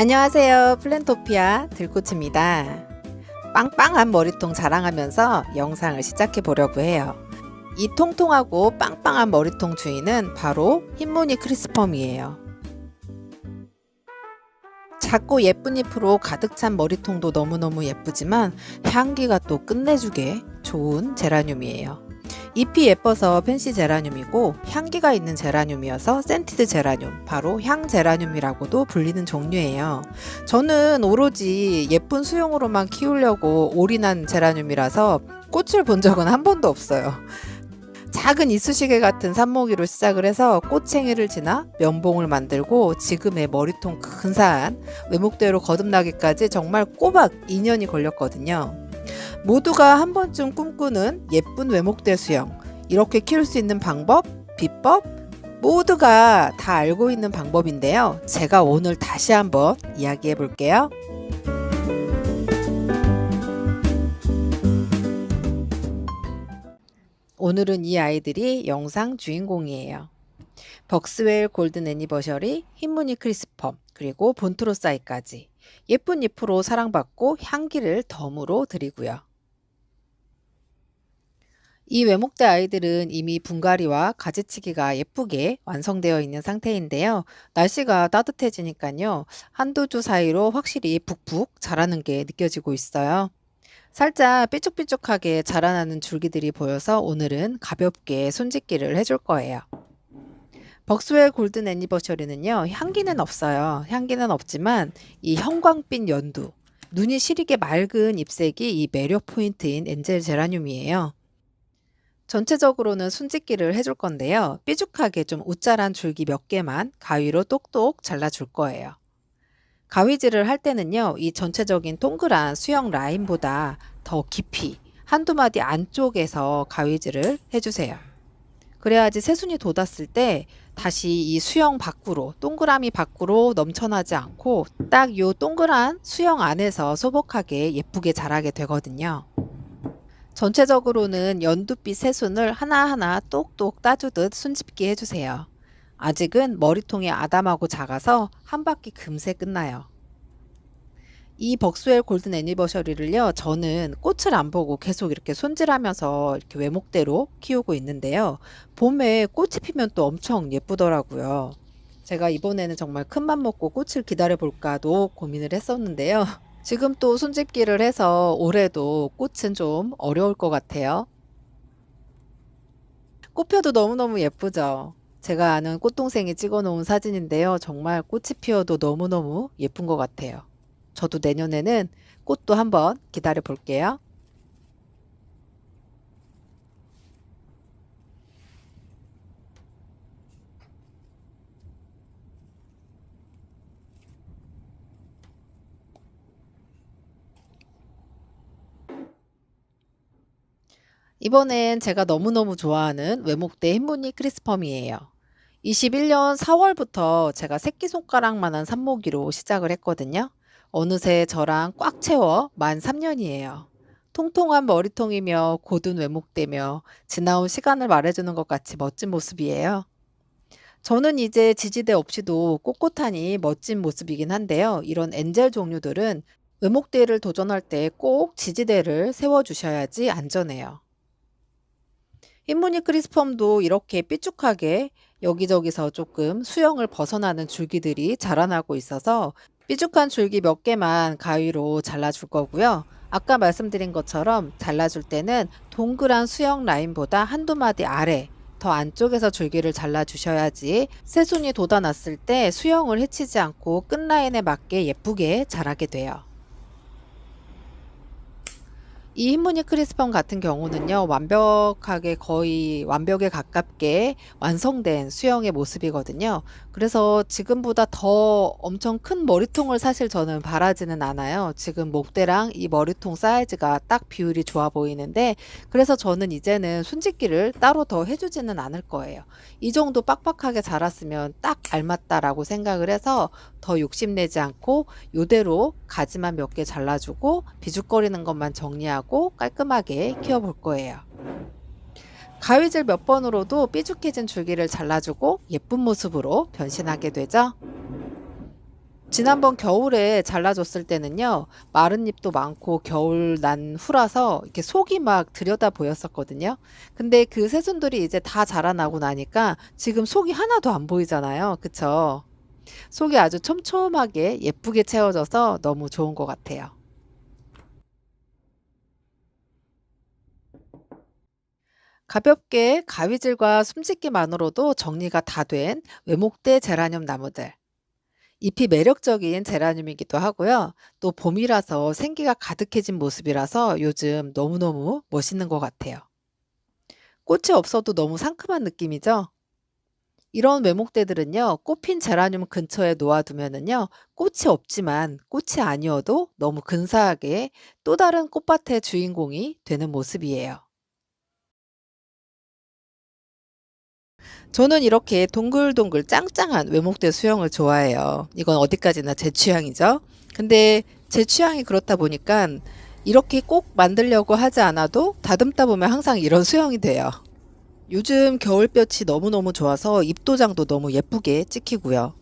안녕하세요. 플랜토피아 들꽃입니다. 빵빵한 머리통 자랑하면서 영상을 시작해 보려고 해요. 이 통통하고 빵빵한 머리통 주인은 바로 흰무늬 크리스펌이에요. 작고 예쁜 잎으로 가득 찬 머리통도 너무너무 예쁘지만 향기가 또 끝내주게 좋은 제라늄이에요. 잎이 예뻐서 펜시 제라늄이고 향기가 있는 제라늄이어서 센티드 제라늄, 바로 향 제라늄이라고도 불리는 종류예요. 저는 오로지 예쁜 수용으로만 키우려고 올인한 제라늄이라서 꽃을 본 적은 한 번도 없어요. 작은 이쑤시개 같은 산모기로 시작을 해서 꽃챙이를 지나 면봉을 만들고 지금의 머리통 근사한 외목대로 거듭나기까지 정말 꼬박 2년이 걸렸거든요. 모두가 한 번쯤 꿈꾸는 예쁜 외목대 수영. 이렇게 키울 수 있는 방법, 비법, 모두가 다 알고 있는 방법인데요. 제가 오늘 다시 한번 이야기해 볼게요. 오늘은 이 아이들이 영상 주인공이에요. 벅스웰 골든 애니버셔리, 흰무늬 크리스펌, 그리고 본트로사이까지 예쁜 잎으로 사랑받고 향기를 덤으로 드리고요. 이 외목대 아이들은 이미 분갈이와 가지치기가 예쁘게 완성되어 있는 상태인데요. 날씨가 따뜻해지니까요. 한두 주 사이로 확실히 북북 자라는 게 느껴지고 있어요. 살짝 삐쭉삐쭉하게 자라나는 줄기들이 보여서 오늘은 가볍게 손짓기를 해줄 거예요. 벅스웰 골든 애니버셔리는요, 향기는 없어요. 향기는 없지만 이 형광빛 연두, 눈이 시리게 맑은 잎색이 이 매력 포인트인 엔젤 제라늄이에요. 전체적으로는 순짓기를 해줄 건데요. 삐죽하게 좀 웃자란 줄기 몇 개만 가위로 똑똑 잘라줄 거예요. 가위질을 할 때는요, 이 전체적인 동그란 수영 라인보다 더 깊이 한두 마디 안쪽에서 가위질을 해주세요. 그래야지 새순이 돋았을 때 다시 이 수영 밖으로, 동그라미 밖으로 넘쳐나지 않고 딱 요 동그란 수영 안에서 소복하게 예쁘게 자라게 되거든요. 전체적으로는 연두빛 새순을 하나하나 똑똑 따주듯 손집기 해주세요. 아직은 머리통이 아담하고 작아서 한 바퀴 금세 끝나요. 이 벅스웰 골든 애니버셔리를요, 저는 꽃을 안 보고 계속 이렇게 손질하면서 이렇게 외목대로 키우고 있는데요. 봄에 꽃이 피면 또 엄청 예쁘더라고요. 제가 이번에는 정말 큰 맘 먹고 꽃을 기다려 볼까도 고민을 했었는데요. 지금 또 손짓기를 해서 올해도 꽃은 좀 어려울 것 같아요. 꽃펴도 너무너무 예쁘죠? 제가 아는 꽃동생이 찍어 놓은 사진인데요. 정말 꽃이 피어도 너무너무 예쁜 것 같아요. 저도 내년에는 꽃도 한번 기다려 볼게요. 이번엔 제가 너무너무 좋아하는 외목대 흰무늬 크리스펌이에요. 21년 4월부터 제가 새끼손가락만한 산모기로 시작을 했거든요. 어느새 저랑 꽉 채워 만 3년이에요. 통통한 머리통이며 고든 외목대며 지나온 시간을 말해주는 것 같이 멋진 모습이에요. 저는 이제 지지대 없이도 꼿꼿하니 멋진 모습이긴 한데요. 이런 엔젤 종류들은 외목대를 도전할 때 꼭 지지대를 세워주셔야지 안전해요. 흰무늬 크리스펌도 이렇게 삐죽하게 여기저기서 조금 수영을 벗어나는 줄기들이 자라나고 있어서 삐죽한 줄기 몇 개만 가위로 잘라줄 거고요. 아까 말씀드린 것처럼 잘라줄 때는 동그란 수영 라인보다 한두 마디 아래 더 안쪽에서 줄기를 잘라주셔야지 새순이 돋아났을 때 수영을 해치지 않고 끝라인에 맞게 예쁘게 자라게 돼요. 이 흰무늬 크리스펌 같은 경우는요, 완벽하게 거의 완벽에 가깝게 완성된 수영의 모습이거든요. 그래서 지금보다 더 엄청 큰 머리통을 사실 저는 바라지는 않아요. 지금 목대랑 이 머리통 사이즈가 딱 비율이 좋아 보이는데, 그래서 저는 이제는 손짓기를 따로 더 해주지는 않을 거예요. 이 정도 빡빡하게 자랐으면 딱 알맞다라고 생각을 해서 더 욕심내지 않고 요대로 가지만 몇 개 잘라주고 비죽거리는 것만 정리하고 깔끔하게 키워볼 거예요. 가위질 몇 번으로도 삐죽해진 줄기를 잘라주고 예쁜 모습으로 변신하게 되죠. 지난번 겨울에 잘라줬을 때는요, 마른 잎도 많고 겨울 난 후라서 이렇게 속이 막 들여다 보였었거든요. 근데 그 새순들이 이제 다 자라나고 나니까 지금 속이 하나도 안 보이잖아요. 그쵸? 속이 아주 촘촘하게 예쁘게 채워져서 너무 좋은 것 같아요. 가볍게 가위질과 숨짓기만으로도 정리가 다 된 외목대 제라늄 나무들. 잎이 매력적인 제라늄이기도 하고요. 또 봄이라서 생기가 가득해진 모습이라서 요즘 너무너무 멋있는 것 같아요. 꽃이 없어도 너무 상큼한 느낌이죠? 이런 외목대들은요, 꽃핀 제라늄 근처에 놓아두면은요, 꽃이 없지만 꽃이 아니어도 너무 근사하게 또 다른 꽃밭의 주인공이 되는 모습이에요. 저는 이렇게 동글동글 짱짱한 외목대 수영을 좋아해요. 이건 어디까지나 제 취향이죠. 근데 제 취향이 그렇다 보니까 이렇게 꼭 만들려고 하지 않아도 다듬다 보면 항상 이런 수영이 돼요. 요즘 겨울볕이 너무너무 좋아서 입도장도 너무 예쁘게 찍히고요.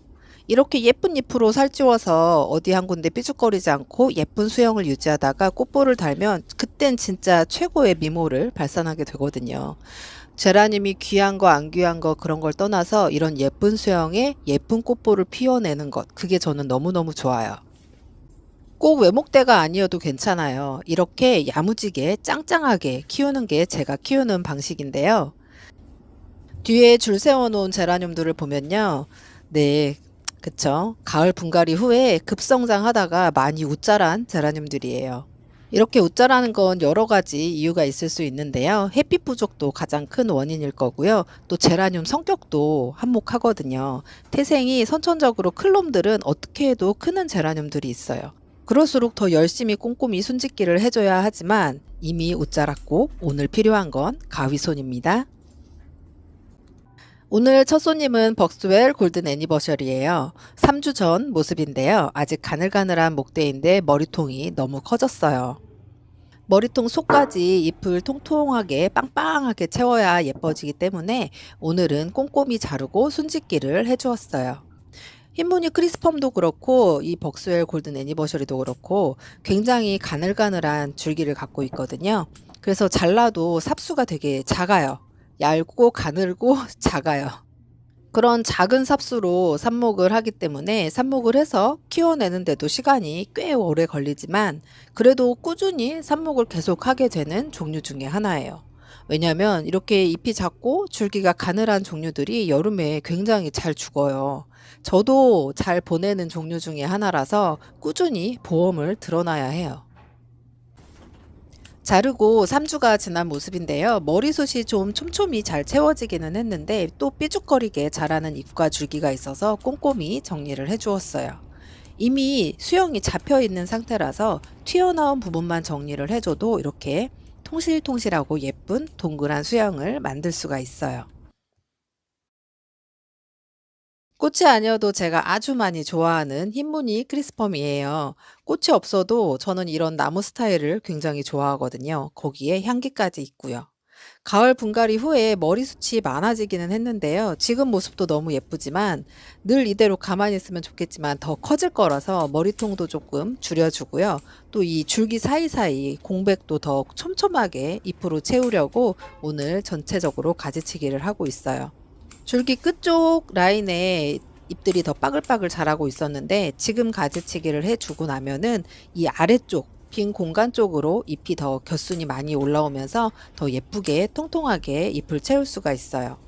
이렇게 예쁜 잎으로 살찌워서 어디 한 군데 삐죽거리지 않고 예쁜 수영을 유지하다가 꽃볼을 달면 그땐 진짜 최고의 미모를 발산하게 되거든요. 제라늄이 귀한 거 안 귀한 거 그런 걸 떠나서 이런 예쁜 수영에 예쁜 꽃볼을 피워내는 것 그게 저는 너무너무 좋아요. 꼭 외목대가 아니어도 괜찮아요. 이렇게 야무지게 짱짱하게 키우는 게 제가 키우는 방식인데요. 뒤에 줄 세워놓은 제라늄들을 보면요. 네, 그쵸. 가을 분갈이 후에 급성장하다가 많이 웃자란 제라늄들이에요. 이렇게 웃자라는 건 여러 가지 이유가 있을 수 있는데요. 햇빛 부족도 가장 큰 원인일 거고요. 또 제라늄 성격도 한몫하거든요. 태생이 선천적으로 큰 놈들은 어떻게 해도 크는 제라늄들이 있어요. 그럴수록 더 열심히 꼼꼼히 손짓기를 해줘야 하지만 이미 웃자랐고 오늘 필요한 건 가위손입니다. 오늘 첫 손님은 벅스웰 골든 애니버셜이에요. 3주 전 모습인데요. 아직 가늘가늘한 목대인데 머리통이 너무 커졌어요. 머리통 속까지 잎을 통통하게 빵빵하게 채워야 예뻐지기 때문에 오늘은 꼼꼼히 자르고 손짓기를 해주었어요. 흰무늬 크리스펌도 그렇고 이 벅스웰 골든 애니버셔리도 그렇고 굉장히 가늘가늘한 줄기를 갖고 있거든요. 그래서 잘라도 삽수가 되게 작아요. 얇고 가늘고 작아요. 그런 작은 삽수로 삽목을 하기 때문에 삽목을 해서 키워내는데도 시간이 꽤 오래 걸리지만 그래도 꾸준히 삽목을 계속 하게 되는 종류 중에 하나예요. 왜냐하면 이렇게 잎이 작고 줄기가 가늘한 종류들이 여름에 굉장히 잘 죽어요. 저도 잘 보내는 종류 중에 하나라서 꾸준히 보험을 들어놔야 해요. 자르고 3주가 지난 모습인데요. 머리숱이 좀 촘촘히 잘 채워지기는 했는데 또 삐죽거리게 자라는 잎과 줄기가 있어서 꼼꼼히 정리를 해주었어요. 이미 수영이 잡혀 있는 상태라서 튀어나온 부분만 정리를 해줘도 이렇게 통실통실하고 예쁜 동그란 수영을 만들 수가 있어요. 꽃이 아니어도 제가 아주 많이 좋아하는 흰무늬 크리스펌이에요. 꽃이 없어도 저는 이런 나무 스타일을 굉장히 좋아하거든요. 거기에 향기까지 있고요. 가을 분갈이 후에 머리숱이 많아지기는 했는데요. 지금 모습도 너무 예쁘지만 늘 이대로 가만히 있으면 좋겠지만 더 커질 거라서 머리통도 조금 줄여주고요. 또 이 줄기 사이사이 공백도 더 촘촘하게 잎으로 채우려고 오늘 전체적으로 가지치기를 하고 있어요. 줄기 끝쪽 라인에 잎들이 더 빠글빠글 자라고 있었는데 지금 가지치기를 해주고 나면은 이 아래쪽 빈 공간 쪽으로 잎이 더 겨순이 많이 올라오면서 더 예쁘게 통통하게 잎을 채울 수가 있어요.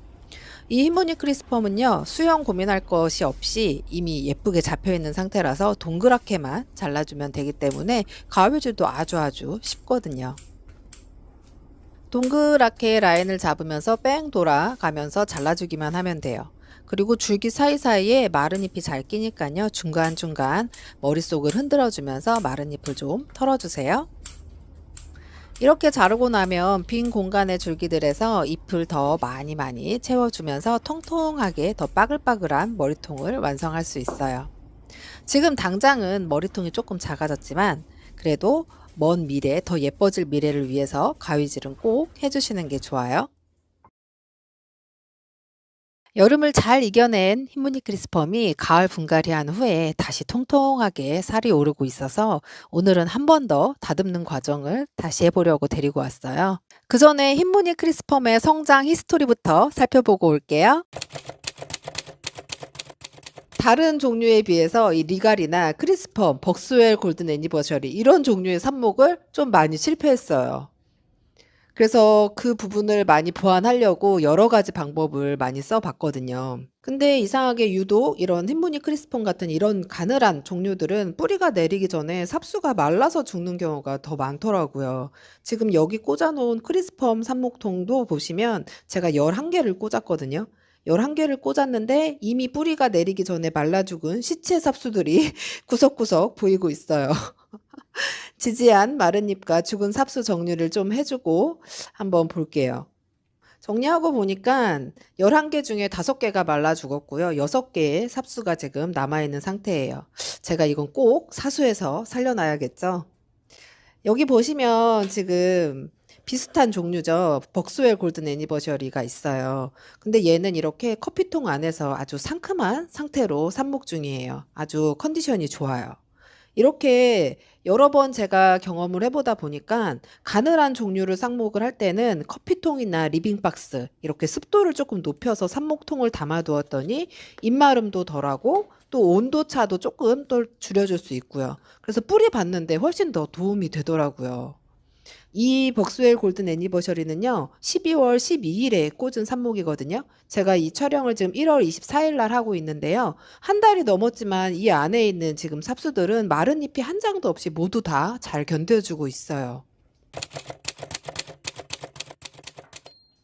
이 흰무늬 크리스펌은요 수영 고민할 것이 없이 이미 예쁘게 잡혀 있는 상태라서 동그랗게만 잘라주면 되기 때문에 가위질도 아주 아주 쉽거든요. 동그랗게 라인을 잡으면서 뺑 돌아가면서 잘라주기만 하면 돼요. 그리고 줄기 사이사이에 마른 잎이 잘 끼니까요. 중간중간 머릿속을 흔들어주면서 마른 잎을 좀 털어주세요. 이렇게 자르고 나면 빈 공간의 줄기들에서 잎을 더 많이 많이 채워주면서 통통하게 더 빠글빠글한 머리통을 완성할 수 있어요. 지금 당장은 머리통이 조금 작아졌지만 그래도 먼 미래, 더 예뻐질 미래를 위해서 가위질은 꼭 해주시는 게 좋아요. 여름을 잘 이겨낸 흰무늬 크리스펌이 가을 분갈이 한 후에 다시 통통하게 살이 오르고 있어서 오늘은 한 번 더 다듬는 과정을 다시 해보려고 데리고 왔어요. 그 전에 흰무늬 크리스펌의 성장 히스토리부터 살펴보고 올게요. 다른 종류에 비해서 이 리갈이나 크리스펌, 벅스웰 골든 애니버셔리 이런 종류의 삽목을 좀 많이 실패했어요. 그래서 그 부분을 많이 보완하려고 여러 가지 방법을 많이 써봤거든요. 근데 이상하게 유독 이런 흰무늬 크리스폰 같은 이런 가늘한 종류들은 뿌리가 내리기 전에 삽수가 말라서 죽는 경우가 더 많더라고요. 지금 여기 꽂아놓은 크리스펌 삽목통도 보시면 제가 11개를 꽂았거든요. 11개를 꽂았는데 이미 뿌리가 내리기 전에 말라 죽은 시체 삽수들이 구석구석 보이고 있어요. 지지한 마른 잎과 죽은 삽수 정리를 좀 해주고 한번 볼게요. 정리하고 보니까 11개 중에 5개가 말라 죽었고요. 6개의 삽수가 지금 남아있는 상태예요. 제가 이건 꼭 사수해서 살려놔야겠죠. 여기 보시면 지금 비슷한 종류죠. 벅스웰 골든 애니버셔리가 있어요. 근데 얘는 이렇게 커피통 안에서 아주 상큼한 상태로 삽목 중이에요. 아주 컨디션이 좋아요. 이렇게 여러 번 제가 경험을 해보다 보니까 가늘한 종류를 삽목을 할 때는 커피통이나 리빙박스 이렇게 습도를 조금 높여서 삽목통을 담아두었더니 입마름도 덜하고 또 온도차도 조금 또 줄여줄 수 있고요. 그래서 뿌리 받는데 훨씬 더 도움이 되더라고요. 이 벅스웰 골든 애니버셔리는요, 12월 12일에 꽂은 삽목이거든요. 제가 이 촬영을 지금 1월 24일 날 하고 있는데요. 한 달이 넘었지만 이 안에 있는 지금 삽수들은 마른 잎이 한 장도 없이 모두 다 잘 견뎌주고 있어요.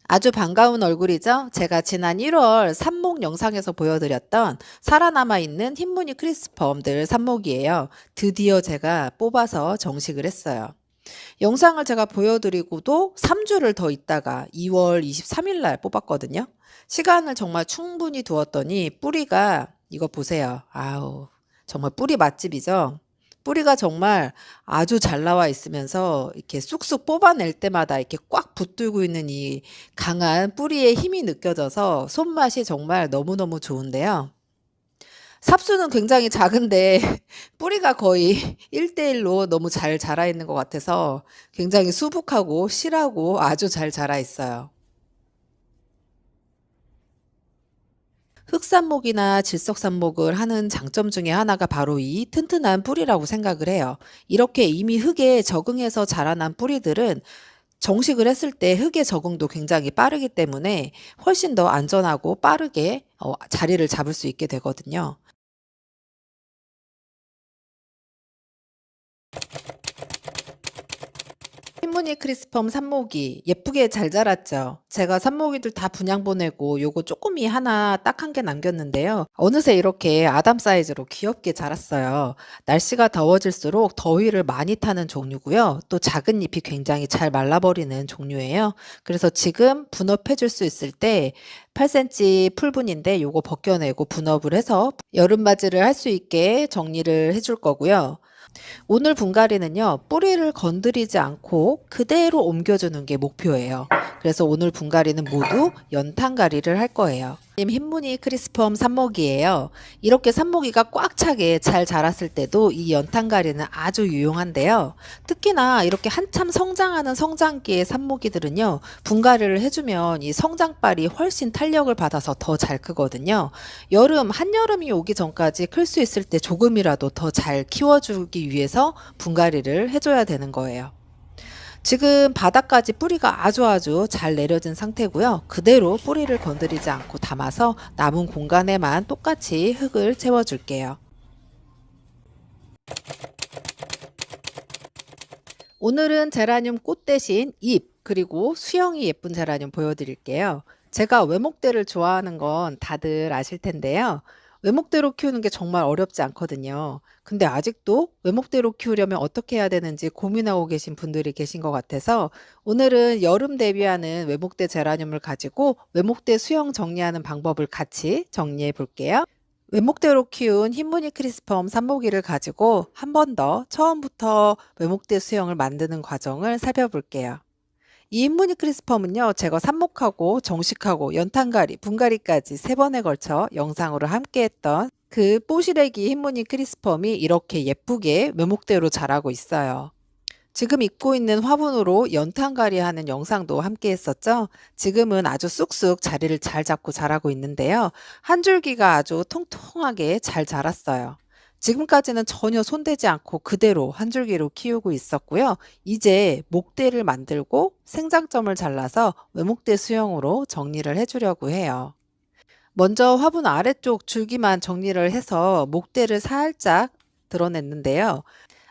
아주 반가운 얼굴이죠? 제가 지난 1월 삽목 영상에서 보여드렸던 살아남아 있는 흰무늬 크리스펌들 삽목이에요. 드디어 제가 뽑아서 정식을 했어요. 영상을 제가 보여드리고도 3주를 더 있다가 2월 23일 날 뽑았거든요. 시간을 정말 충분히 두었더니 뿌리가 이거 보세요. 아우, 정말 뿌리 맛집이죠? 뿌리가 정말 아주 잘 나와 있으면서 이렇게 쑥쑥 뽑아낼 때마다 이렇게 꽉 붙들고 있는 이 강한 뿌리의 힘이 느껴져서 손맛이 정말 너무너무 좋은데요. 삽수는 굉장히 작은데 뿌리가 거의 1대1로 너무 잘 자라 있는 것 같아서 굉장히 수북하고 실하고 아주 잘 자라 있어요. 흑산목이나 질석산목을 하는 장점 중에 하나가 바로 이 튼튼한 뿌리라고 생각을 해요. 이렇게 이미 흙에 적응해서 자라난 뿌리들은 정식을 했을 때 흙의 적응도 굉장히 빠르기 때문에 훨씬 더 안전하고 빠르게 어, 자리를 잡을 수 있게 되거든요. 흰무늬 크리스펌 삽목이 예쁘게 잘 자랐죠. 제가 삽목이들 다 분양 보내고 요거 쪼꼬미 하나 딱 한 개 남겼는데요. 어느새 이렇게 아담 사이즈로 귀엽게 자랐어요. 날씨가 더워질수록 더위를 많이 타는 종류고요. 또 작은 잎이 굉장히 잘 말라버리는 종류예요. 그래서 지금 분업해 줄 수 있을 때 8cm 풀분인데 요거 벗겨내고 분업을 해서 여름맞이를 할 수 있게 정리를 해줄 거고요. 오늘 분갈이는요, 뿌리를 건드리지 않고 그대로 옮겨주는 게 목표예요. 그래서 오늘 분갈이는 모두 연탄갈이를 할 거예요. 흰무늬 크리스펌 삽목이에요. 이렇게 삽목이가 꽉 차게 잘 자랐을 때도 이 연탄갈이는 아주 유용한데요. 특히나 이렇게 한참 성장하는 성장기의 삽목이들은요, 분갈이를 해주면 이 성장발이 훨씬 탄력을 받아서 더 잘 크거든요. 여름, 한여름이 오기 전까지 클 수 있을 때 조금이라도 더 잘 키워주기 위해서 분갈이를 해줘야 되는 거예요. 지금 바닥까지 뿌리가 아주 아주 잘 내려진 상태고요. 그대로 뿌리를 건드리지 않고 담아서 남은 공간에만 똑같이 흙을 채워줄게요. 오늘은 제라늄 꽃 대신 잎 그리고 수영이 예쁜 제라늄 보여드릴게요. 제가 외목대를 좋아하는 건 다들 아실 텐데요. 외목대로 키우는 게 정말 어렵지 않거든요. 근데 아직도 외목대로 키우려면 어떻게 해야 되는지 고민하고 계신 분들이 계신 것 같아서 오늘은 여름 대비하는 외목대 제라늄을 가지고 외목대 수영 정리하는 방법을 같이 정리해 볼게요. 외목대로 키운 흰무늬 크리스펌 삽목이를 가지고 한 번 더 처음부터 외목대 수영을 만드는 과정을 살펴볼게요. 이 인무니 크리스펌은요, 제가 삽목하고 정식하고 연탄가리, 분가리까지 세 번에 걸쳐 영상으로 함께 했던 그 뽀시래기 흰무늬 크리스펌이 이렇게 예쁘게 묘목대로 자라고 있어요. 지금 입고 있는 화분으로 연탄가리 하는 영상도 함께 했었죠. 지금은 아주 쑥쑥 자리를 잘 잡고 자라고 있는데요. 한 줄기가 아주 통통하게 잘 자랐어요. 지금까지는 전혀 손대지 않고 그대로 한 줄기로 키우고 있었고요. 이제 목대를 만들고 생장점을 잘라서 외목대 수영으로 정리를 해주려고 해요. 먼저 화분 아래쪽 줄기만 정리를 해서 목대를 살짝 드러냈는데요.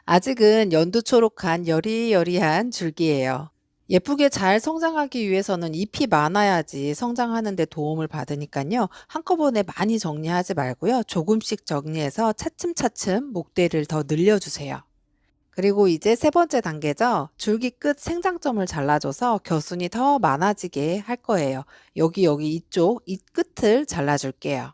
아직은 연두초록한 여리여리한 줄기예요. 예쁘게 잘 성장하기 위해서는 잎이 많아야지 성장하는 데 도움을 받으니까요. 한꺼번에 많이 정리하지 말고요. 조금씩 정리해서 차츰차츰 목대를 더 늘려주세요. 그리고 이제 세 번째 단계죠. 줄기 끝 생장점을 잘라줘서 겨순이 더 많아지게 할 거예요. 여기 여기 이쪽 이 끝을 잘라줄게요.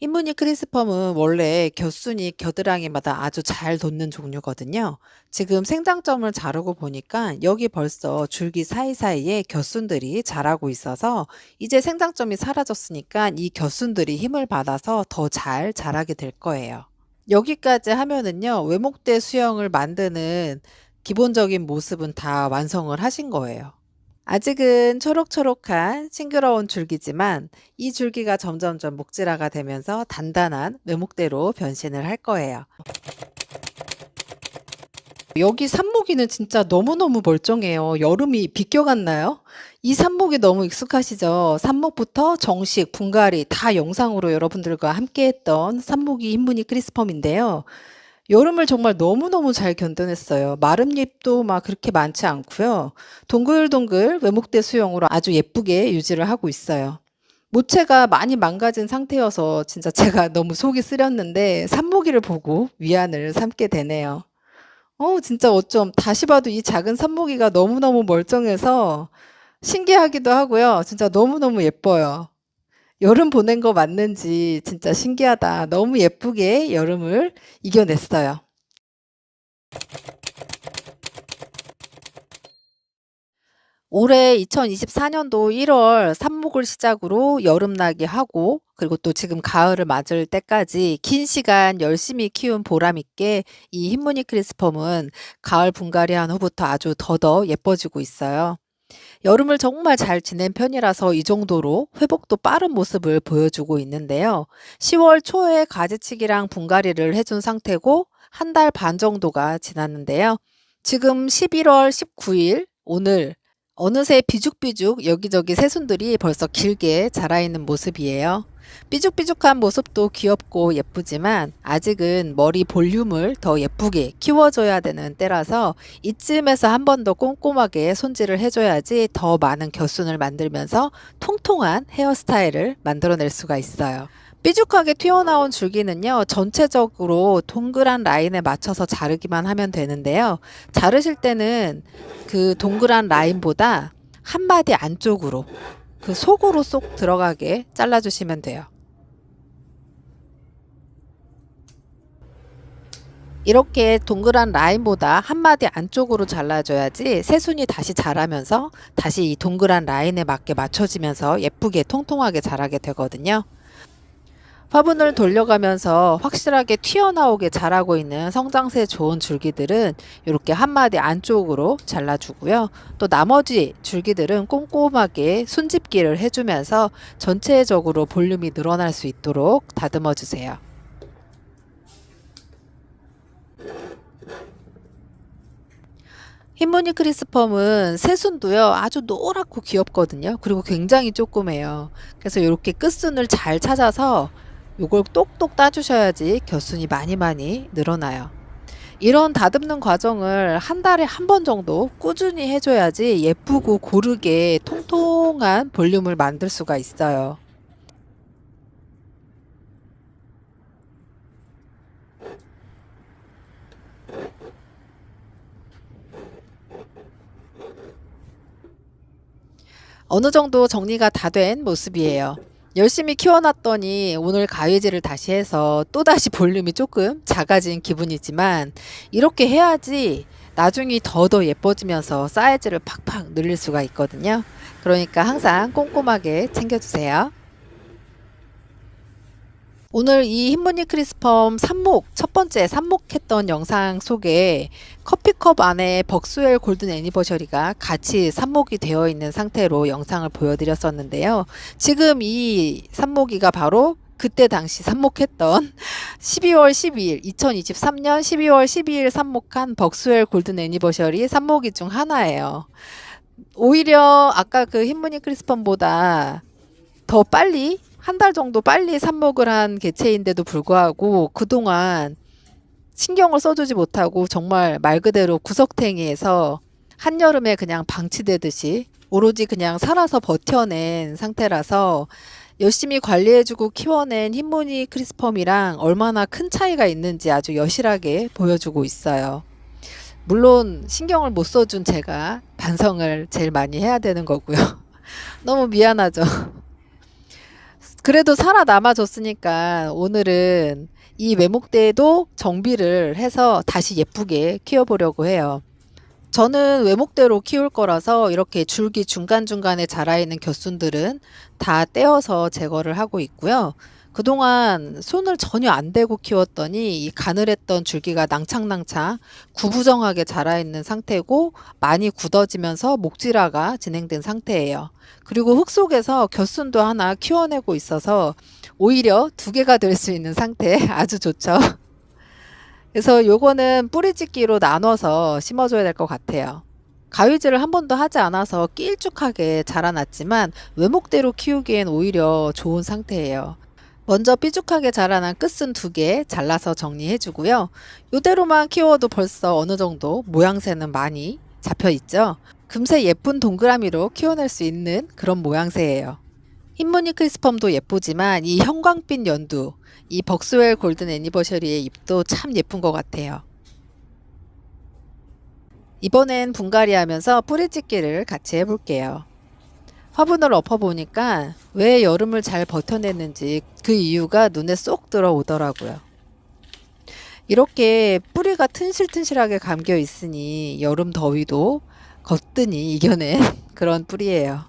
흰무늬 크리스펌은 원래 겨순이 겨드랑이마다 아주 잘 돋는 종류거든요. 지금 생장점을 자르고 보니까 여기 벌써 줄기 사이사이에 겨순들이 자라고 있어서 이제 생장점이 사라졌으니까 이 겨순들이 힘을 받아서 더 잘 자라게 될 거예요. 여기까지 하면은요, 외목대 수영을 만드는 기본적인 모습은 다 완성을 하신 거예요. 아직은 초록초록한 싱그러운 줄기지만 이 줄기가 점점점 목질화가 되면서 단단한 외목대로 변신을 할 거예요. 여기 산모기는 진짜 너무너무 멀쩡해요. 여름이 비껴갔나요? 이 산목이 너무 익숙하시죠? 산목부터 정식, 분갈이 다 영상으로 여러분들과 함께 했던 산목이 흰무늬 크리스펌인데요. 여름을 정말 너무너무 잘 견뎌냈어요. 마른 잎도 막 그렇게 많지 않고요. 동글동글 외목대 수영으로 아주 예쁘게 유지를 하고 있어요. 모체가 많이 망가진 상태여서 진짜 제가 너무 속이 쓰렸는데 산모기를 보고 위안을 삼게 되네요. 어, 진짜 어쩜 다시 봐도 이 작은 산모기가 너무너무 멀쩡해서 신기하기도 하고요. 진짜 너무너무 예뻐요. 여름 보낸 거 맞는지 진짜 신기하다. 너무 예쁘게 여름을 이겨냈어요. 올해 2024년도 1월 삽목을 시작으로 여름나기 하고 그리고 또 지금 가을을 맞을 때까지 긴 시간 열심히 키운 보람 있게 이 흰무늬 크리스펌은 가을 분갈이한 후부터 아주 더더 예뻐지고 있어요. 여름을 정말 잘 지낸 편이라서 이 정도로 회복도 빠른 모습을 보여주고 있는데요. 10월 초에 가지치기랑 분갈이를 해준 상태고 한 달 반 정도가 지났는데요. 지금 11월 19일 오늘 어느새 비죽비죽 여기저기 새순들이 벌써 길게 자라 있는 모습이에요. 삐죽삐죽한 모습도 귀엽고 예쁘지만 아직은 머리 볼륨을 더 예쁘게 키워줘야 되는 때라서 이쯤에서 한 번 더 꼼꼼하게 손질을 해줘야지 더 많은 겨순을 만들면서 통통한 헤어스타일을 만들어낼 수가 있어요. 삐죽하게 튀어나온 줄기는요, 전체적으로 동그란 라인에 맞춰서 자르기만 하면 되는데요. 자르실 때는 그 동그란 라인보다 한 마디 안쪽으로 그 속으로 쏙 들어가게 잘라주시면 돼요. 이렇게 동그란 라인보다 한 마디 안쪽으로 잘라줘야지 새순이 다시 자라면서 다시 이 동그란 라인에 맞게 맞춰지면서 예쁘게 통통하게 자라게 되거든요. 화분을 돌려가면서 확실하게 튀어나오게 자라고 있는 성장세 좋은 줄기들은 이렇게 한 마디 안쪽으로 잘라주고요. 또 나머지 줄기들은 꼼꼼하게 순집기를 해주면서 전체적으로 볼륨이 늘어날 수 있도록 다듬어 주세요. 흰무늬 크리스펌은 새순도요 아주 노랗고 귀엽거든요. 그리고 굉장히 조그매요. 그래서 이렇게 끝순을 잘 찾아서 요걸 똑똑 따주셔야지 겨순이 많이 많이 늘어나요. 이런 다듬는 과정을 한 달에 한 번 정도 꾸준히 해줘야지 예쁘고 고르게 통통한 볼륨을 만들 수가 있어요. 어느 정도 정리가 다 된 모습이에요. 열심히 키워놨더니 오늘 가위질을 다시 해서 또다시 볼륨이 조금 작아진 기분이지만 이렇게 해야지 나중이 더더 예뻐지면서 사이즈를 팍팍 늘릴 수가 있거든요. 그러니까 항상 꼼꼼하게 챙겨주세요. 오늘 이 흰무늬 크리스펌 삽목 첫 번째 삽목했던 영상 속에 커피컵 안에 벅스웰 골든 애니버셔리가 같이 삽목이 되어 있는 상태로 영상을 보여드렸었는데요. 지금 이 삽목이가 바로 그때 당시 삽목했던 12월 12일 2023년 12월 12일 삽목한 벅스웰 골든 애니버셔리 삽목이 중 하나예요. 오히려 아까 그 흰무늬 크리스펌보다 더 빨리 한 달 정도 빨리 삽목을 한 개체인데도 불구하고 그동안 신경을 써주지 못하고 정말 말 그대로 구석탱이에서 한여름에 그냥 방치되듯이 오로지 그냥 살아서 버텨낸 상태라서 열심히 관리해주고 키워낸 흰무늬 크리스펌이랑 얼마나 큰 차이가 있는지 아주 여실하게 보여주고 있어요. 물론 신경을 못 써준 제가 반성을 제일 많이 해야 되는 거고요. 너무 미안하죠. 그래도 살아남아줬으니까 오늘은 이 외목대도 정비를 해서 다시 예쁘게 키워보려고 해요. 저는 외목대로 키울 거라서 이렇게 줄기 중간중간에 자라있는 곁순들은 다 떼어서 제거를 하고 있고요. 그동안 손을 전혀 안 대고 키웠더니 이 가늘했던 줄기가 낭창낭창 구부정하게 자라있는 상태고 많이 굳어지면서 목질화가 진행된 상태예요. 그리고 흙 속에서 곁순도 하나 키워내고 있어서 오히려 두 개가 될 수 있는 상태 아주 좋죠. 그래서 요거는 뿌리짓기로 나눠서 심어줘야 될 것 같아요. 가위질을 한 번도 하지 않아서 길쭉하게 자라났지만 외목대로 키우기엔 오히려 좋은 상태예요. 먼저 삐죽하게 자라난 끝순 두 개 잘라서 정리해 주고요. 요대로만 키워도 벌써 어느 정도 모양새는 많이 잡혀 있죠. 금세 예쁜 동그라미로 키워낼 수 있는 그런 모양새예요. 흰무늬 크리스펌도 예쁘지만 이 형광빛 연두, 이 벅스웰 골든 애니버셔리의 잎도 참 예쁜 것 같아요. 이번엔 분갈이 하면서 뿌리짓기를 같이 해볼게요. 화분을 엎어보니까 왜 여름을 잘 버텨냈는지 그 이유가 눈에 쏙 들어오더라고요. 이렇게 뿌리가 튼실튼실하게 감겨 있으니 여름 더위도 거뜬히 이겨낸 그런 뿌리예요.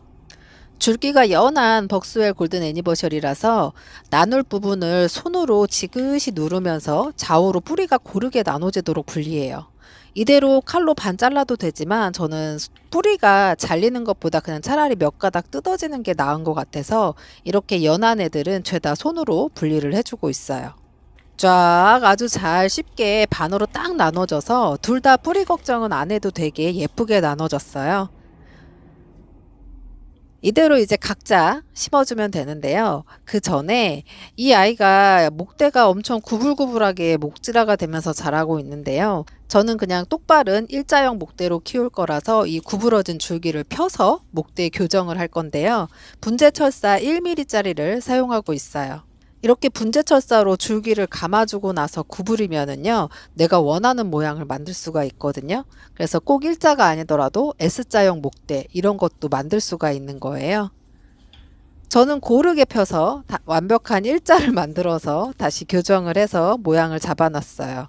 줄기가 연한 벅스웰 골든 애니버셔리라서 나눌 부분을 손으로 지그시 누르면서 좌우로 뿌리가 고르게 나눠지도록 분리해요. 이대로 칼로 반 잘라도 되지만 저는 뿌리가 잘리는 것보다 그냥 차라리 몇 가닥 뜯어지는 게 나은 것 같아서 이렇게 연한 애들은 죄다 손으로 분리를 해주고 있어요. 쫙 아주 잘 쉽게 반으로 딱 나눠져서 둘 다 뿌리 걱정은 안 해도 되게 예쁘게 나눠졌어요. 이대로 이제 각자 심어주면 되는데요. 그 전에 이 아이가 목대가 엄청 구불구불하게 목질화가 되면서 자라고 있는데요. 저는 그냥 똑바른 일자형 목대로 키울 거라서 이 구부러진 줄기를 펴서 목대 교정을 할 건데요. 분재철사 1mm짜리를 사용하고 있어요. 이렇게 분재철사로 줄기를 감아주고 나서 구부리면은요, 내가 원하는 모양을 만들 수가 있거든요. 그래서 꼭 일자가 아니더라도 S자형 목대, 이런 것도 만들 수가 있는 거예요. 저는 고르게 펴서 완벽한 일자를 만들어서 다시 교정을 해서 모양을 잡아놨어요.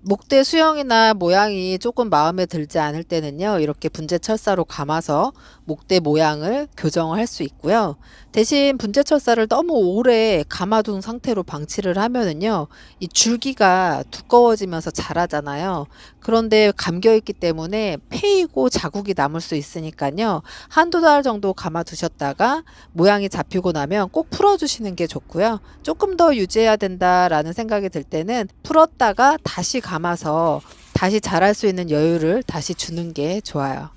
목대 수형이나 모양이 조금 마음에 들지 않을 때는요, 이렇게 분재 철사로 감아서 목대 모양을 교정을 할 수 있고요. 대신 분재 철사를 너무 오래 감아둔 상태로 방치를 하면은요, 이 줄기가 두꺼워지면서 자라잖아요. 그런데 감겨 있기 때문에 패이고 자국이 남을 수 있으니까요, 한두 달 정도 감아두셨다가 모양이 잡히고 나면 꼭 풀어주시는 게 좋고요. 조금 더 유지해야 된다라는 생각이 들 때는 풀었다가 다시 감아 서 다시 자랄 수 있는 여유를 다시 주는 게 좋아요.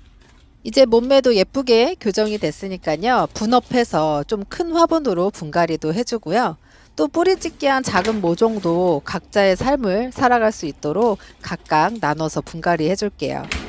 이제 몸매도 예쁘게 교정이 됐으니까요. 분업해서 좀 큰 화분으로 분갈이도 해주고요. 또 뿌리짓기한 작은 모종도 각자의 삶을 살아갈 수 있도록 각각 나눠서 분갈이 해줄게요.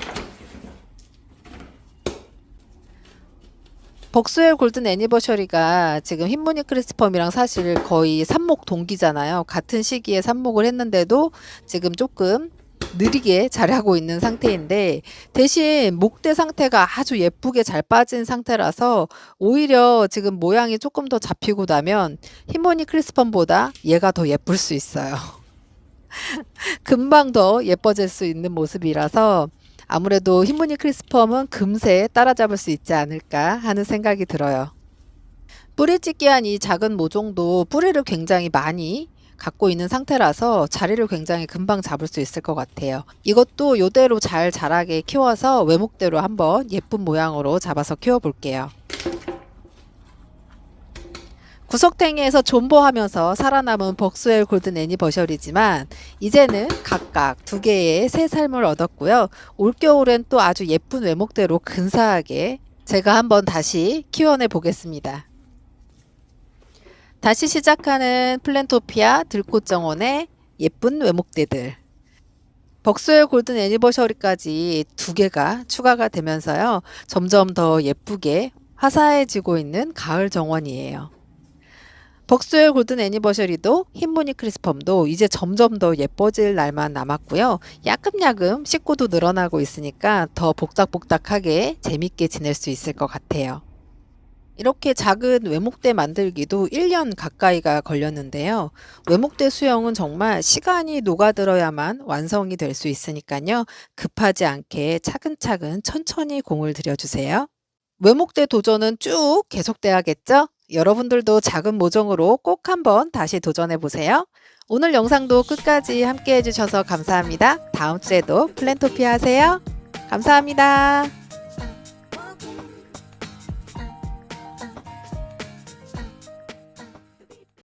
벅스웰 골든 애니버셔리가 지금 흰무늬 크리스펌이랑 사실 거의 삽목 동기잖아요. 같은 시기에 삽목을 했는데도 지금 조금 느리게 자라고 있는 상태인데 대신 목대 상태가 아주 예쁘게 잘 빠진 상태라서 오히려 지금 모양이 조금 더 잡히고 나면 흰무늬 크리스펌보다 얘가 더 예쁠 수 있어요. 금방 더 예뻐질 수 있는 모습이라서 아무래도 흰무늬 크리스펌은 금세 따라잡을 수 있지 않을까 하는 생각이 들어요. 뿌리찢기한 이 작은 모종도 뿌리를 굉장히 많이 갖고 있는 상태라서 자리를 굉장히 금방 잡을 수 있을 것 같아요. 이것도 요대로 잘 자라게 키워서 외목대로 한번 예쁜 모양으로 잡아서 키워볼게요. 구석탱이에서 존버하면서 살아남은 벅스웰 골든 애니버셜이지만 이제는 각각 두 개의 새 삶을 얻었고요. 올겨울엔 또 아주 예쁜 외목대로 근사하게 제가 한번 다시 키워내 보겠습니다. 다시 시작하는 플랜토피아 들꽃정원의 예쁜 외목대들. 벅스웰 골든 애니버셔리까지 두 개가 추가가 되면서요. 점점 더 예쁘게 화사해지고 있는 가을 정원이에요. 벅스웰 골든 애니버셔리도 흰무늬 크리스펌도 이제 점점 더 예뻐질 날만 남았고요. 야금야금 식구도 늘어나고 있으니까 더 복닥복닥하게 재밌게 지낼 수 있을 것 같아요. 이렇게 작은 외목대 만들기도 1년 가까이가 걸렸는데요. 외목대 수영은 정말 시간이 녹아들어야만 완성이 될 수 있으니까요. 급하지 않게 차근차근 천천히 공을 들여주세요. 외목대 도전은 쭉 계속돼야겠죠? 여러분들도 작은 모종으로 꼭 한번 다시 도전해 보세요. 오늘 영상도 끝까지 함께 해주셔서 감사합니다. 다음 주에도 플랜토피 하세요. 감사합니다.